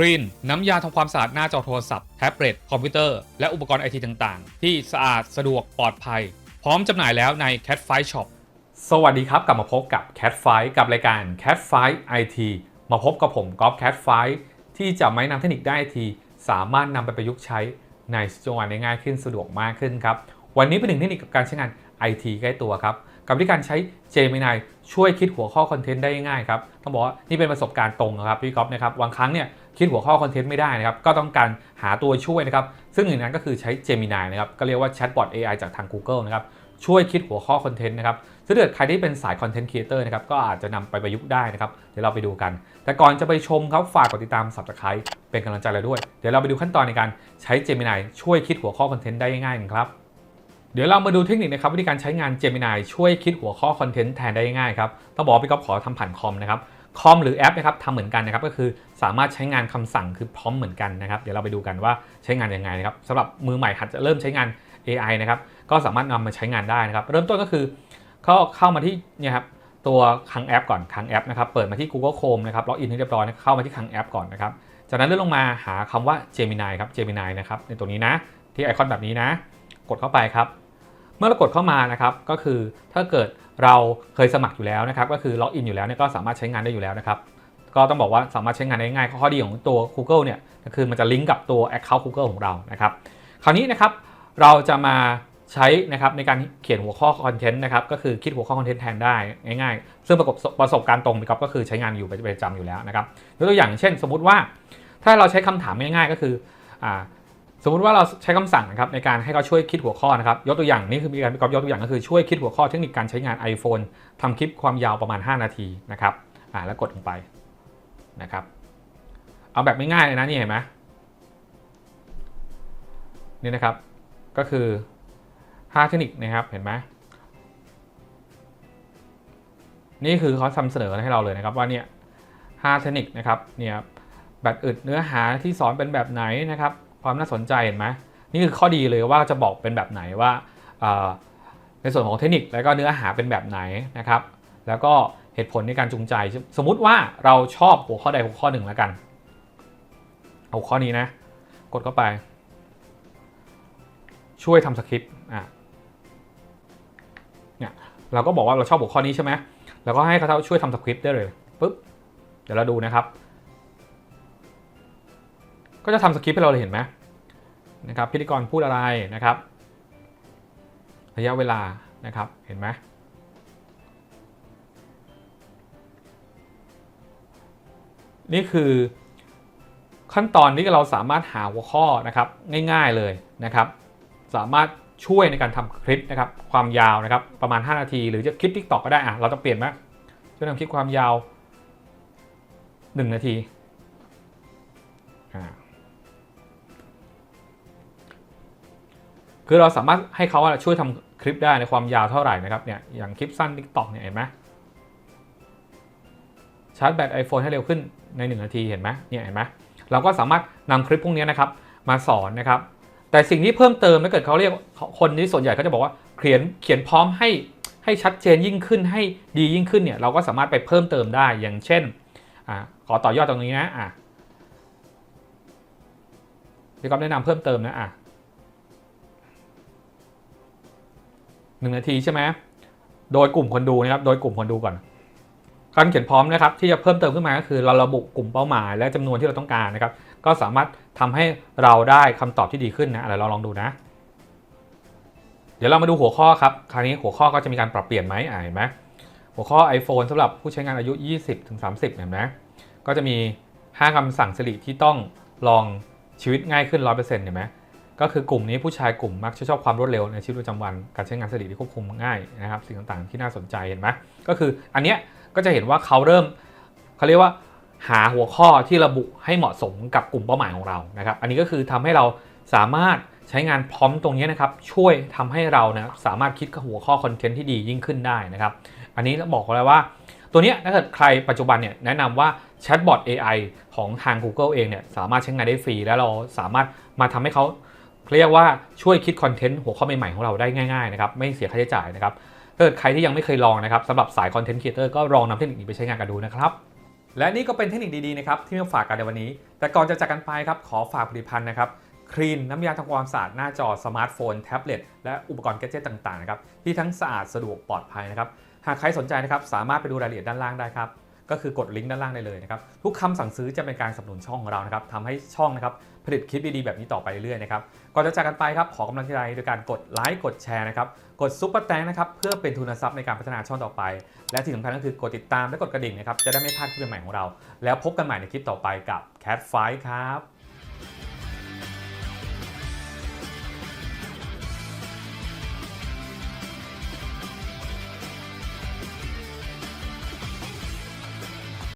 ครีนน้ำยาทำความสะอาดหน้าจอโทรศัพท์แท็บเล็ตคอมพิวเตอร์ และอุปกรณ์ไอทีต่างๆ ที่สะอาดสะดวกปลอดภัย พร้อมจำหน่ายแล้วใน Cat f i Shop สวัสดีครับ กลับมาพบกับ Cat f i กับรายการ Cat Fight IT มาพบกับผมก๊อฟ Cat Fight ที่จะไม่นำเทคนิคได้ทีสามารถนำไปประยุกต์ใช้ในจังหวะได้ง่ายขึ้นสะดวกมากขึ้นครับ วันนี้เป็นหนึ่งเทคนิคกับการใช้งาน IT ใกล้ตัวครับกับที่การใช้ Gemini ช่วยคิดหัวข้อคอนเทนต์ได้ง่ายครับต้องบอกว่านี่เป็นประสบการณ์ตรงครับพี่ก๊อฟนะครับบางครั้งเนี่ย คิดหัวข้อคอนเทนต์ไม่ได้นะครับ ก็ต้องการหาตัวช่วยนะครับ ซึ่งหนึ่งนั้นก็คือใช้ Gemini นะครับ ก็เรียกว่าแชทบอท AI จากทาง Google นะครับ ช่วยคิดหัวข้อคอนเทนต์นะครับถ้าเกิดใครที่เป็นสายคอนเทนต์ครีเอเตอร์นะครับ ก็อาจจะนำไปประยุกต์ได้นะครับ เดี๋ยวเราไปดูกัน แต่ก่อนจะไปชมครับ ฝากกดติดตาม subscribe เป็นกำลังใจเราด้วย เดี๋ยวเราไปดูขั้นตอนในการใช้ Gemini ช่วยคิดหัวข้อคอนเทนต์ได้ง่ายๆครับเดี๋ยวเรามาดูเทคนิคนะครับวิธีการใช้งาน Gemini ช่วยคิดหัวข้อคอนเทนต์แทนได้ง่ายครับ ต้องบอกว่าพี่ก๊อฟขอทำผ่านคอมนะครับ คอมหรือแอปนะครับทำเหมือนกันนะครับก็คือสามารถใช้งานคำสั่งคือพร้อมเหมือนกันนะครับเดี๋ยวเราไปดูกันว่าใช้งานยังไงนะครับสำหรับมือใหม่หัดจะเริ่มใช้งาน AI นะครับก็สามารถนำมาใช้งานได้นะครับ เริ่มต้นก็คือเข้าเข้ามาที่เนี่ยครับตัวคลังแอปก่อนคลังแอปนะครับเปิดมาที่ Google Chrome นะครับล็อกอินให้เรียบร้อยนะเข้ามาที่คลังแอปก่อนนะครับจากนั้นเลื่อนลงมาหาคำว่า Gemini ครับ Gemini นะครับในตัวนี้นะที่ไอคอนแบบนี้นะ กดเข้าไปครับ เมื่อเรากดเข้ามานะครับก็คือถ้าเกิด เราเคยสมัครอยู่แล้วนะครับก็คือล็อกอินอยู่แล้วเนี่ยก็สามารถใช้งานได้อยู่แล้วนะครับก็ต้องบอกว่าสามารถใช้งานได้ง่ายข้อดีของตัว Google เนี่ยก็คือมันจะลิงก์กับตัว Account Google ของเรานะครับคราวนี้นะครับเราจะมาใช้นะครับในการเขียนหัวข้อคอนเทนต์นะครับก็คือคิดหัวข้อคอนเทนต์แทนได้ง่ายๆ ซึ่งประกอบประสบการณ์ตรงครับก็คือใช้งานอยู่ประจำอยู่แล้วนะครับยกตัวอย่างเช่น สมมุติว่า ถ้าเราใช้คำถามง่ายๆ ก็คืออ่า สมมุติว่าเราใช้คำสั่งนะครับในการให้เขาช่วยคิดหัวข้อนะครับยกตัวอย่างนี่คือมีการปรอบยกตัวอย่างก็คือช่วยคิดหัวข้อเทคนิคการใช้งาน iPhone ทำคลิปความยาวประมาณ 5 นาทีนะครับอ่าแล้วกดลงไปนะครับเอาแบบง่ายๆเลยนะนี่เห็นไหมนี่นะครับก็คือ 5 เทคนิคนะครับเห็นไหมนี่คือเขาทำเสนอให้เราเลยนะครับว่าเนี่ย5เทคนิคนะครับเนี่ยแบบอึดเนื้อหาที่สอนเป็นแบบไหนนะครับ ความน่าสนใจเห็นไหมนี่คือข้อดีเลยว่าจะบอกเป็นแบบไหนว่าในส่วนของเทคนิคแล้วก็เนื้อหาเป็นแบบไหนนะครับ แล้วก็เหตุผลในการจูงใจ สมมุติว่าเราชอบหัวข้อใดหัวข้อหนึ่งแล้วกันเอาข้อนี้นะ กดเข้าไป ช่วยทำสคริปต์อะเนี่ยเราก็บอกว่าเราชอบหัวข้อนี้ใช่ไหมเราก็ให้เขาช่วยทำสคริปต์ได้เลยปุ๊บเดี๋ยวเราดูนะครับ ก็จะทำสคริปต์ให้เราเลยเห็นไหม นะครับพิธีกรพูดอะไรนะครับ ระยะเวลานะครับเห็นไหมนี่คือขั้นตอนที่เราสามารถหาหัวข้อนะครับง่ายๆเลยนะครับ สามารถช่วยในการทำคลิปนะครับความยาวนะครับประมาณ 5 นาที หรือจะคลิปทิกตอกก็ได้อะเราจะเปลี่ยนไหมช่วยทำคลิปความยาว 1 นาที คือเราสามารถให้เขาช่วยทำคลิปได้ในความยาวเท่าไหร่นะครับเนี่ยอย่างคลิปสั้นทิกตอกเนี่ยเห็นไหมชาร์จแบต iPhone ให้เร็วขึ้นใน 1 นาทีเห็นไหมเนี่ยเห็นไหมเราก็สามารถนำคลิปพวกนี้นะครับมาสอนนะครับ แต่สิ่งที่เพิ่มเติมถ้าเกิดเขาเรียกคนที่ส่วนใหญ่เขาจะบอกว่าเขียนเขียนพร้อมให้ให้ชัดเจนยิ่งขึ้นให้ดียิ่งขึ้นเนี่ยเราก็สามารถไปเพิ่มเติมได้อย่างเช่นอขอต่อยอดตรงนี้นะอะพี่ก๊อฟแนะนำเพิ่มเติมนะอะ หนึ่งนาทีใช่ไหมโดยกลุ่มคนดูนะครับ โดยกลุ่มคนดูก่อนการเขียนพร้อมนะครับ ที่จะเพิ่มเติมขึ้นมาก็คือเราระบุกลุ่มเป้าหมาย และจำนวนที่เราต้องการนะครับ ก็สามารถทำให้เราได้คำตอบที่ดีขึ้นนะอะไรเราลองดูนะ เดี๋ยวเรามาดูหัวข้อครับ คราวนี้หัวข้อก็จะมีการปรับเปลี่ยนไหมอ่าเห็นไหมหัวข้อ iPhone สำหรับผู้ใช้งานอายุ 20-30 เห็นไหมก็จะมี 5คำสั่งสิริที่ต้องลองชีวิตง่ายขึ้น 100%เห็นไหม ก็คือกลุ่มนี้ผู้ชายกลุ่มมักจะชอบความรวดเร็วในชีวิตประจำวันการใช้งานสิริที่ควบคุมง่ายนะครับสิ่งต่างๆที่น่าสนใจเห็นไหมก็คืออันเนี้ยก็จะเห็นว่าเขาเริ่มเขาเรียกว่าหาหัวข้อที่ระบุให้เหมาะสมกับกลุ่มเป้าหมายของเรานะครับ อันนี้ก็คือทำให้เราสามารถใช้งานพร้อมตรงนี้นะครับ ช่วยทำให้เรานะสามารถคิดหัวข้อคอนเทนต์ที่ดียิ่งขึ้นได้นะครับ อันนี้บอกเลยว่า ตัวนี้ถ้าเกิดใครปัจจุบันเนี่ยแนะนำว่าแชทบอท AI ของทาง Google เองเนี่ยสามารถใช้งานได้ฟรี แล้วเราสามารถมาทำให้เขา เรียกว่าช่วยคิดคอนเทนต์หัวข้อใหม่ๆของเราได้ง่ายๆนะครับไม่เสียค่าใช้จ่ายนะครับถ้าเกิดใครที่ยังไม่เคยลองนะครับสำหรับสายคอนเทนต์ครีเอเตอร์ก็ลองนำเทคนิคนี้ไปใช้งานกันดูนะครับและนี่ก็เป็นเทคนิคดีๆนะครับที่มาฝากกันในวันนี้ แต่ก่อนจะจากกันไปครับขอฝากผลิตภัณฑ์นะครับครีนน้ำยาทำความสะอาดหน้าจอสมาร์ทโฟนแท็บเล็ตและอุปกรณ์แกจิตต่างๆนะครับที่ทั้งสะอาดสะดวกปลอดภัยนะครับหากใครสนใจนะครับสามารถไปดูรายละเอียดด้านล่างได้ครับ ก็คือกดลิงก์ด้านล่างได้เลยนะครับทุกคำสั่งซื้อจะเป็นการสนับสนุนช่องของเรานะครับทำให้ช่องนะครับผลิตคลิปดีๆแบบนี้ต่อไปเรื่อยๆนะครับก่อนจะจากกันไปครับขอกำลังใจโดยการกดไลค์กดแชร์นะครับกดซุปเปอร์แตงนะครับเพื่อเป็นทุนทรัพย์ในการพัฒนาช่องต่อไป และที่สำคัญก็คือกดติดตามและกดกระดิ่งนะครับจะได้ไม่พลาดคลิปใหม่ๆของเรา แล้วพบกันใหม่ในคลิปต่อไปกับ Cat f i ครับ